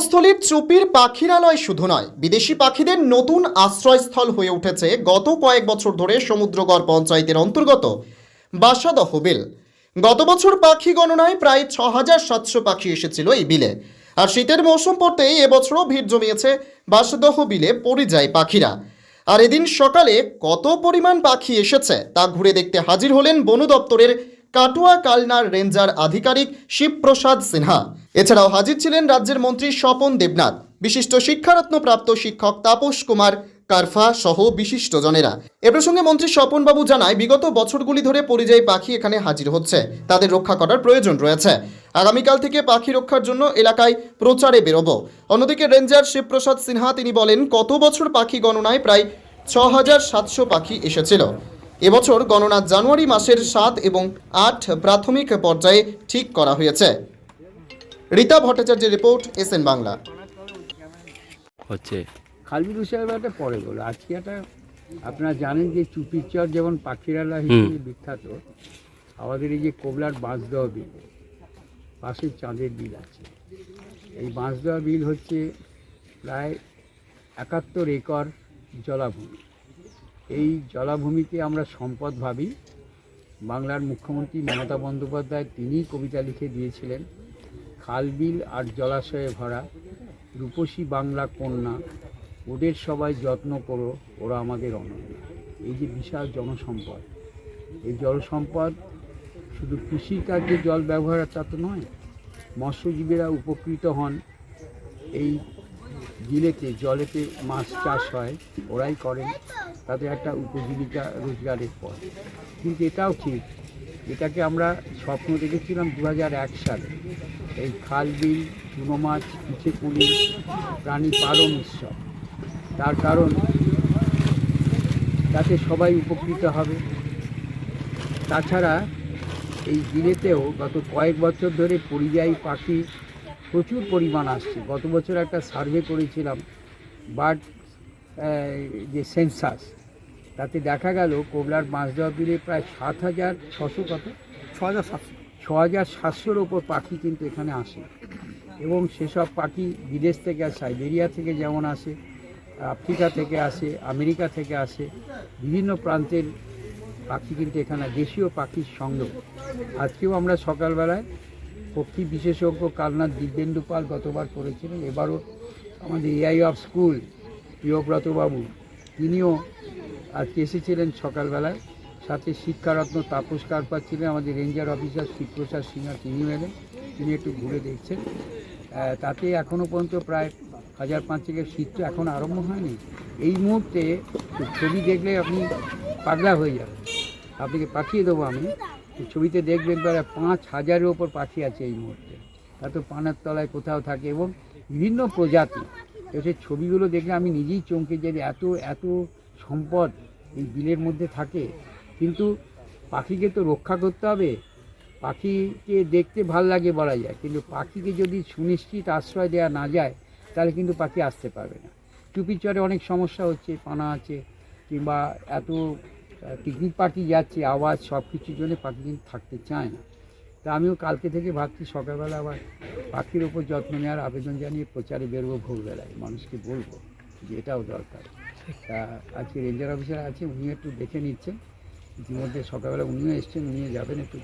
জন্মস্থলীর চুপির পাখিরালয় শুধু নয়, বিদেশি পাখিদের নতুন আশ্রয়স্থল হয়ে উঠেছে গত কয়েক বছর ধরে সমুদ্রগড় পঞ্চায়েতের অন্তর্গত বাসাদহ বিল। গত বছর পাখি গণনায় প্রায় ছ হাজার সাতশো পাখি এসেছিল এই বিলে। আর শীতের মৌসুম পড়তেই এবছরও ভিড় জমিয়েছে বাসাদহ বিলে পরিযায়ী পাখিরা। আর এদিন সকালে কত পরিমাণ পাখি এসেছে তা ঘুরে দেখতে হাজির হলেন বন দপ্তরের কাটুয়া কালনার রেঞ্জার আধিকারিক শিবপ্রসাদ সিনহা। এছাড়াও হাজির ছিলেন রাজ্যের মন্ত্রী স্বপন দেবনাথ। বিশিষ্ট শিক্ষারত্ন প্রাপ্ত শিক্ষক তাপস কুমার কারফা সহ বিশিষ্টজনেরা এ প্রসঙ্গে মন্ত্রী স্বপনবাবু জানায়, বিগত বছরগুলি ধরে পরিযায়ী পাখি এখানে হাজির হচ্ছে। তাদের রক্ষা করার প্রয়োজন রয়েছে। আগামীকাল থেকে পাখি রক্ষার জন্য এলাকায় প্রচারে বেরোবো। অন্যদিকে রেঞ্জার শিবপ্রসাদ সিনহা তিনি বলেন, কত বছর পাখি গণনায় প্রায় ছ হাজার সাতশো পাখি এসেছিল। এবছর গণনা জানুয়ারি মাসের সাত এবং আট প্রাথমিক পর্যায়ে ঠিক করা হয়েছে। রীতা ভট্টাচার্যের রিপোর্ট এস এন বাংলা। হচ্ছে। পরে বলো আজকে একটা আপনারা জানেন যে চুপির চর যেমন পাখিরালা হিসেবে বিখ্যাত আমাদের এই যে কোবলার বাঁশদেওয়া বিল পাশে চাঁদের বিল আছে। এই বাঁশদেওয়া বিল হচ্ছে প্রায় একাত্তর একর জলাভূমি। এই জলাভূমিকে আমরা সম্পদ ভাবি। বাংলার মুখ্যমন্ত্রী মমতা বন্দ্যোপাধ্যায় তিনিই কবিতা লিখে দিয়েছিলেন। খালবিল আর জলাশয়ে ভরা রূপসী বাংলা কন্যা, ওদের সবাই যত্ন করো, ওরা আমাদের অনন্য। এই যে বিশাল জনসম্পদ, এই জলসম্পদ শুধু কৃষিকার্যে জল ব্যবহার তা তো নয়, মৎস্যজীবীরা উপকৃত হন। এই বিলেতে, জলেতে মাছ চাষ হয়, ওরাই করেন। তাদের একটা উপজীবিকা রোজগারের পথ। কিন্তু এটাও ঠিক এটাকে আমরা স্বপ্ন দেখেছিলাম দু সালে। এই খাল বিল চুনো মাছ পিঠেপুলি প্রাণী পালন উৎসব। তার কারণ, তাতে সবাই উপকৃত হবে। তাছাড়া এই বিলেতেও গত কয়েক বছর ধরে পরিযায়ী পাখি প্রচুর পরিমাণ আসছে। গত বছর একটা সার্ভে করেছিলাম, বার্ড যে সেন্সাস তাতে দেখা গেল কোবলার মাছদেওয়া বিলে প্রায় সাত হাজার ছশো কত? ছ হাজার সাতশো। ছ হাজার সাতশোর ওপর পাখি কিন্তু এখানে আসে। এবং সেসব পাখি বিদেশ থেকে আসে সাইবেরিয়া থেকে যেমন আসে আফ্রিকা থেকে আসে আমেরিকা থেকে আসে বিভিন্ন প্রান্তের পাখি কিন্তু এখানে দেশীয় পাখির সঙ্গ আজকেও আমরা সকালবেলায় পক্ষী বিশেষজ্ঞ কালনাথ দিব্যেন্দু পাল গতবার করেছিলেন। এবারও আমাদের এআই অফ স্কুল প্রিয়ব্রতবাবু তিনিও আজকে এসেছিলেন সকালবেলায়। সাথে শিক্ষারত্ন তাপস কারপা ছিলেন, আমাদের রেঞ্জার অফিসার শিবপ্রসাদ সিনহা, তিনিও এলেন। তিনি একটু ঘুরে দেখছেন। তাতে এখনও পর্যন্ত প্রায় হাজার পাঁচেকের শীত তো এখন আরম্ভ হয়নি। এই মুহূর্তে ছবি দেখলে আপনি পাগলা হয়ে যাবেন। আপনাকে পাঠিয়ে দেবো আমি। ছবিতে দেখবেন প্রায় পাঁচ হাজারের ওপর পাখি আছে এই মুহূর্তে। তা তো পানার তলায় কোথাও থাকে এবং বিভিন্ন প্রজাতি। সেই ছবিগুলো দেখলে আমি নিজেই চমকে যাই এত এত সম্পদ এই বিলের মধ্যে থাকে। কিন্তু পাখিকে তো রক্ষা করতে হবে। পাখিকে দেখতে ভালো লাগে বলা যায়। কিন্তু পাখিকে যদি সুনিশ্চিত আশ্রয় দেওয়া না যায়, তাহলে কিন্তু পাখি আসতে পারবে না। টুপির চরে অনেক সমস্যা হচ্ছে, পানা আছে, কিংবা এত পিকনিক পার্টি যাচ্ছে, আওয়াজ সব কিছুর জন্য পাখি কিন্তু থাকতে চায় না। তা আমিও কালকে থেকে ভাবছি, সকালবেলা আবার পাখির ওপর যত্ন নেওয়ার আবেদন জানিয়ে প্রচারে বেরোবো ভোরবেলায়। মানুষকে বলব যে এটাও দরকার। তা আজকে রেঞ্জার অফিসার আছে উনি একটু দেখে নিচ্ছেন। ইতিমধ্যে সকালবেলা উনিও এসছেন উনিও যাবেন একটু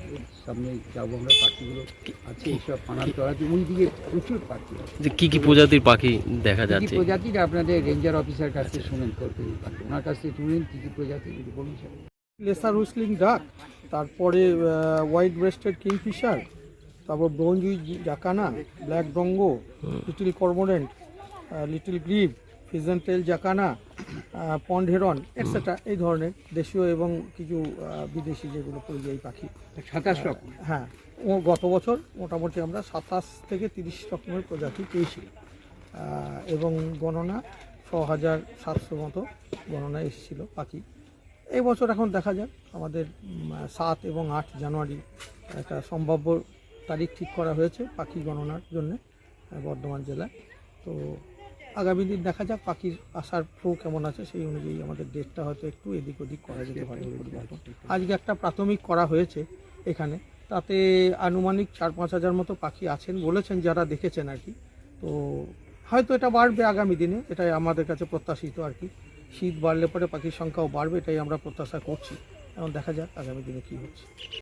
সামনে যাব আমরা পাখিগুলো আছে এইসব পানার তলাতে ওই দিকে প্রচুর পাখি আছে। যে কি কি প্রজাতির পাখি দেখা যাচ্ছে? প্রজাতির আপনাদের রেঞ্জার অফিসার কাছে শুনেন করতে ওনার কাছ থেকে শুনেন কী কী প্রজাতি যদি বলুন স্যার। লেসার হুইসলিং ডাক তারপরে হোয়াইট ব্রেস্টেড কিংফিশার তারপর bronze winged jacana black drongo little cormorant little grebe pheasant tailed jacana pond heron etcetera এই ধরনের দেশীয় এবং কিছু বিদেশি যেগুলো পরিযায়ী পাখি। সাতাশ রকম। হ্যাঁ ও গত বছর মোটামুটি আমরা সাতাশ থেকে তিরিশ রকমের প্রজাতি পেয়েছি। এবং গণনা ছ হাজার সাতশো মতো গণনা এসেছিল পাখি। এই বছর এখন দেখা যাক আমাদের সাত এবং আট জানুয়ারি একটা সম্ভাব্য তারিখ ঠিক করা হয়েছে পাখি গণনার জন্য বর্ধমান জেলায়। তো আগামী দিন দেখা যাক পাখির আসার ফ্লো কেমন আছে, সেই অনুযায়ী আমাদের ডেটটা হয়তো একটু এদিক ওদিক করা যেতে পারে। আজকে একটা প্রাথমিক করা হয়েছে এখানে, তাতে আনুমানিক চার পাঁচ হাজার মতো পাখি আছেন বলেছেন যারা দেখেছেন আর কি। তো হয়তো এটা বাড়বে আগামী দিনে, এটাই আমাদের কাছে প্রত্যাশিত আর কি। শীত বাড়লে পরে পাখির সংখ্যাও বাড়বে, এটাই আমরা প্রত্যাশা করছি। এখন দেখা যাক আগামী দিনে কী হচ্ছে।